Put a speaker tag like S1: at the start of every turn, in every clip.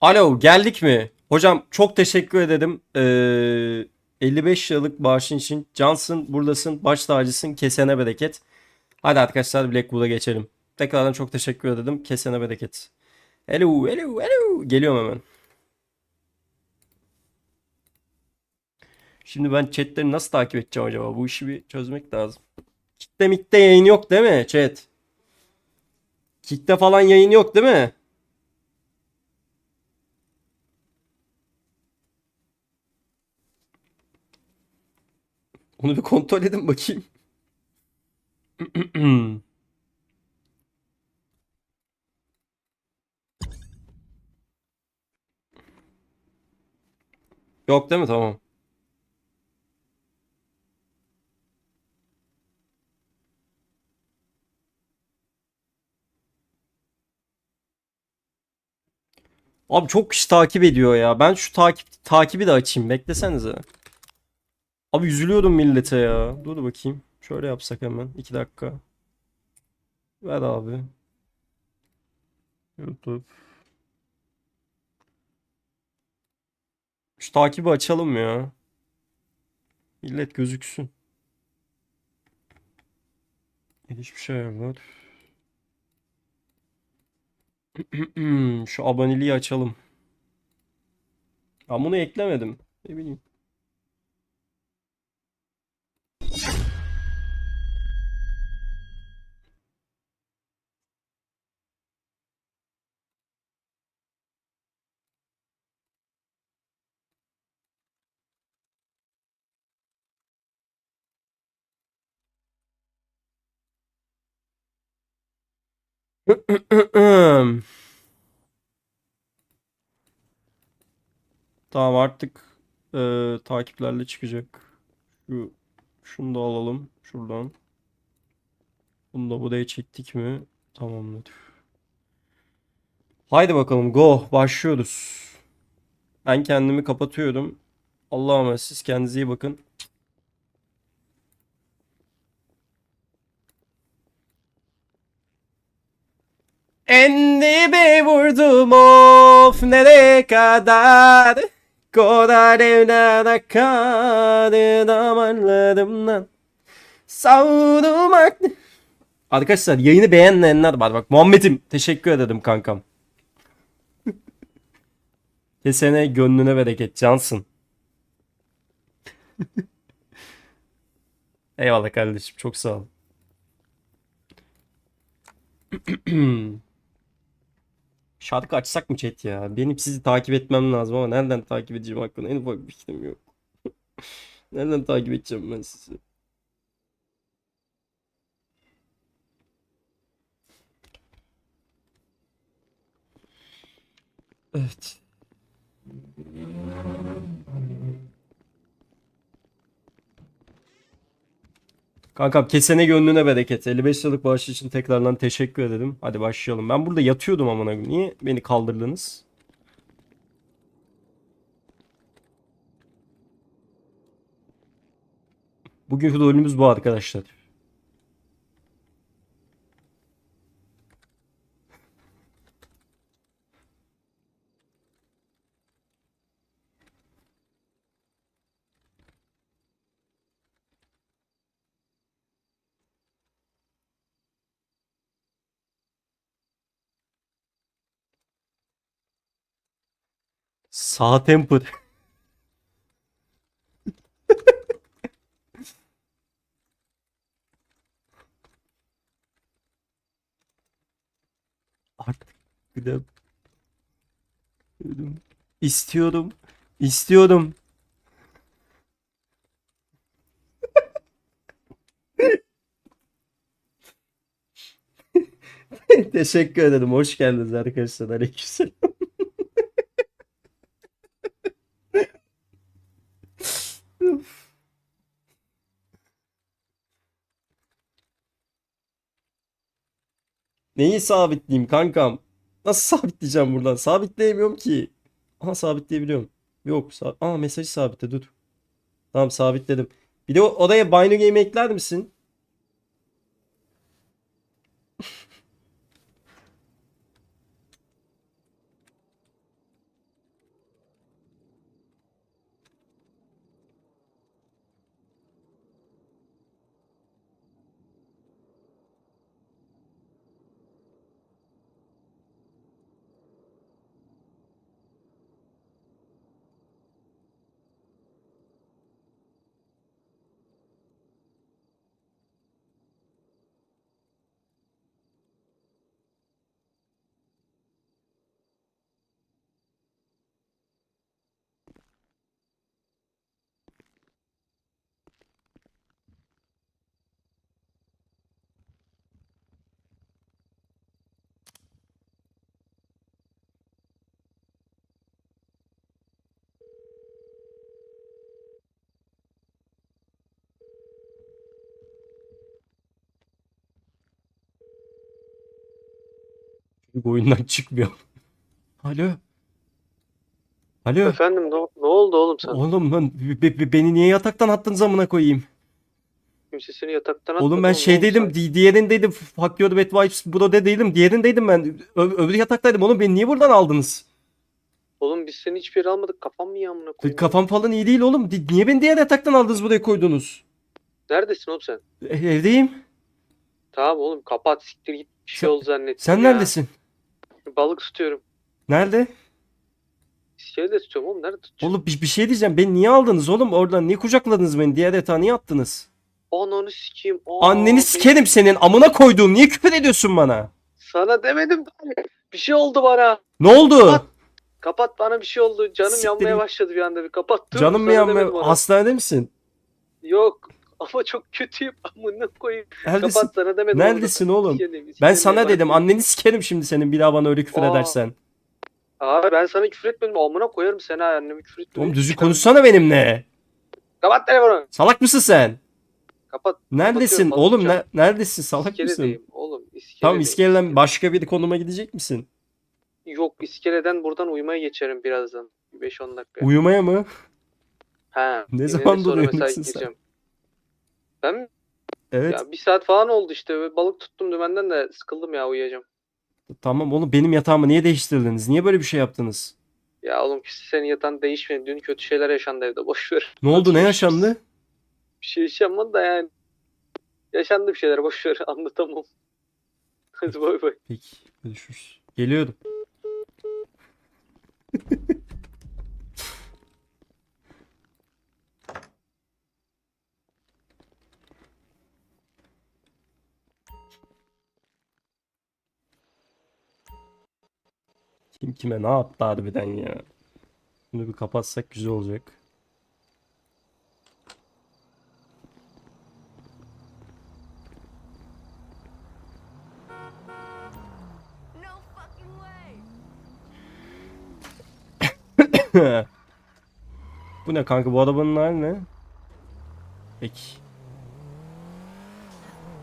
S1: Alo geldik mi? Hocam çok teşekkür ederim. Ee, 55 liralık bağışın için. Cansın buradasın. Baş tacısın. Kesene bereket. Hadi arkadaşlar Blackwood'a geçelim. Tekrardan çok teşekkür ederim. Kesene bereket. Hello hello hello. Geliyorum hemen. Şimdi ben chatleri nasıl takip edeceğim acaba? Bu işi bir çözmek lazım. Kitle mitte yayın yok değil mi chat? Kitle falan yayın yok değil mi? Onu bir kontrol edin bakayım. Yok değil mi? Tamam. Abi çok kişi takip ediyor ya. Ben şu takip takibi de açayım. Beklesenize. Abi üzülüyorum millete ya. Dur bakayım. Şöyle yapsak hemen. 2 dakika. Ver abi. YouTube. Şu takibi açalım ya. Millet gözüksün. Hiçbir şey var. Şu aboneliği açalım. Ben bunu eklemedim. Ne bileyim. Tamam artık e, takiplerle çıkacak. Şu şunu da alalım şuradan. Bunu da buraya çektik mi? Tamamdır. Haydi bakalım go başlıyoruz. Ben kendimi kapatıyorum. Allah'a emanet siz kendinize iyi bakın. Endime vurdum of nereye kadar? Korar evden akarı damarlarımdan Savrulmak Arkadaşlar yayını beğenmeyenler var. Bak Muhammed'im teşekkür ederim kankam. Kesene gönlüne bereket cansın. Eyvallah kardeşim çok sağ ol Şarkı açsak mı chat ya? Benim sizi takip etmem lazım ama nereden takip edeceğim hakkında en ufak bir fikrim yok. Nereden takip edeceğim ben sizi? Evet. Kankam kesene gönlüne bereket. 55 liralık bağış için tekrardan teşekkür ederim. Hadi başlayalım. Ben burada yatıyordum amına koyayım. Niye beni kaldırdınız? Bugünkü rolümüz bu arkadaşlar. Sağ temper. Artık gidem. İstiyorum. İstiyorum. Teşekkür ederim. Hoş geldiniz arkadaşlar. Aleykümselam. Neyi sabitleyeyim kankam? Nasıl sabitleyeceğim buradan? Sabitleyemiyorum ki. Aha sabitleyebiliyorum. Yok. Sa Aa mesajı sabitle dur. Tamam sabitledim. Bir de o- odaya Bino Game ekler misin? Oyundan çıkmıyor. Alo. Alo.
S2: Efendim ne, ne oldu oğlum sana?
S1: Oğlum lan be- be- beni niye yataktan attınız amına koyayım?
S2: Kimse seni yataktan atmadı
S1: Oğlum ben şeydeydim, di- diğerindeydim. Fuck your bad vibes bro'da değilim. Diğerindeydim ben. Ö- öbür yataktaydım. Oğlum beni niye buradan aldınız?
S2: Oğlum biz seni hiçbir yere almadık. Kafam mı iyi amına koyayım?
S1: Kafam falan iyi değil oğlum. Di- Niye beni diğer yataktan aldınız buraya koydunuz?
S2: Neredesin oğlum sen?
S1: E- evdeyim.
S2: Tamam oğlum kapat siktir git. Bir şey
S1: Sen-
S2: oldu zannettim
S1: Sen
S2: ya.
S1: neredesin?
S2: Balık tutuyorum.
S1: Nerede?
S2: İskele tutuyorum oğlum. Nerede tutuyorum?
S1: Oğlum bir, bir şey diyeceğim. Beni niye aldınız oğlum? Oradan niye kucakladınız beni? Diğer yatağa niye attınız?
S2: Ananı sikeyim. Aa,
S1: Anneni sikerim senin. Amına koyduğum. Niye küfür ediyorsun bana?
S2: Sana demedim. Bir şey oldu bana.
S1: Ne oldu?
S2: Kapat. Kapat bana bir şey oldu. Canım
S1: Siktir
S2: yanmaya başladı bir anda bir kapat. Dur,
S1: Canım mı yanmaya? Hastanede misin?
S2: Yok. Ama çok kötüyüm. Amına koyayım.
S1: Neredesin?
S2: Kapat sana demedim.
S1: Neredesin oğlum?
S2: İskeleyim,
S1: Ben sana
S2: bak.
S1: dedim anneni sikerim şimdi senin bir daha bana öyle küfür
S2: Aa.
S1: edersen.
S2: Abi ben sana küfür etmedim. Amına koyarım seni ha. Anneme küfür etmedim.
S1: Oğlum düzgün konuşsana benimle.
S2: Kapat telefonu.
S1: Salak mısın sen?
S2: Kapat.
S1: Neredesin? Oğlum ne, neredesin? Salak mısın?
S2: İskeledeyim oğlum. İskeledeyim.
S1: Tamam iskeleden başka bir konuma gidecek misin?
S2: Yok iskeleden buradan uyumaya geçerim birazdan. 5-10 dakika.
S1: Uyumaya mı?
S2: ha.
S1: Ne zaman
S2: mesai
S1: sen?
S2: gireceğim. Ben mi?
S1: Evet.
S2: Ya bir saat falan oldu işte. Balık tuttum dümenden de sıkıldım ya uyuyacağım.
S1: Tamam oğlum benim yatağımı niye değiştirdiniz? Niye böyle bir şey yaptınız?
S2: Ya oğlum senin yatan değişmedi. Dün kötü şeyler yaşandı evde. Boş ver.
S1: Ne oldu? Ne yaşandı?
S2: Bir şey yaşanmadı da yani. Yaşandı bir şeyler. Boş ver. Anlatamam. Hadi bay bay.
S1: Peki. Görüşürüz. Geliyorum. Kim kime ne yaptı harbiden ya. Bunu bir kapatsak güzel olacak. Bu ne kanka bu arabanın hali ne? Peki.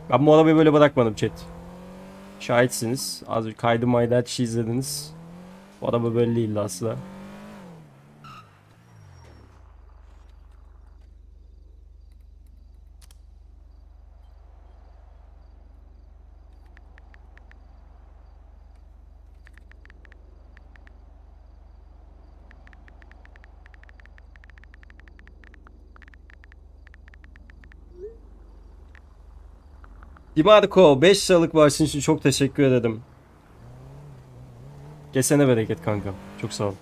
S1: Ben bu arabayı böyle bırakmadım chat. Şahitsiniz. Az bir kaydı maydı her şeyi izlediniz. Bu araba böyle değildi asla. Dimarco 5 liralık bağışın için çok teşekkür ederim. Kesene bereket kankam. Çok sağ ol.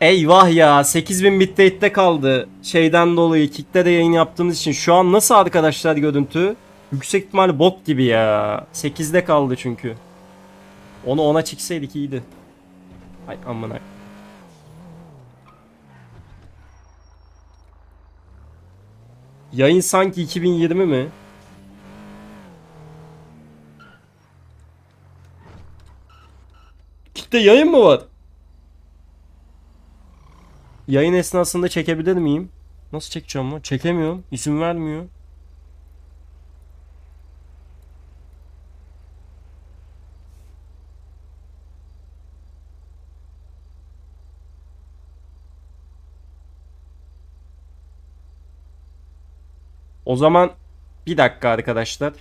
S1: Eyvah ya 8000 bitrate'de kaldı. Şeyden dolayı Kick'te de yayın yaptığımız için. Şu an nasıl arkadaşlar görüntü? Yüksek ihtimal bok gibi ya. 8'de kaldı çünkü. Onu ona çekseydik iyiydi. Ay amına. Yayın sanki 2020 mi? Kick'te yayın mı var? Yayın esnasında çekebilir miyim? Nasıl çekeceğim lan? Çekemiyorum. İsim vermiyor. O zaman bir dakika arkadaşlar.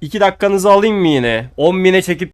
S1: 2 dakikanızı alayım mı yine? 10 bine çekip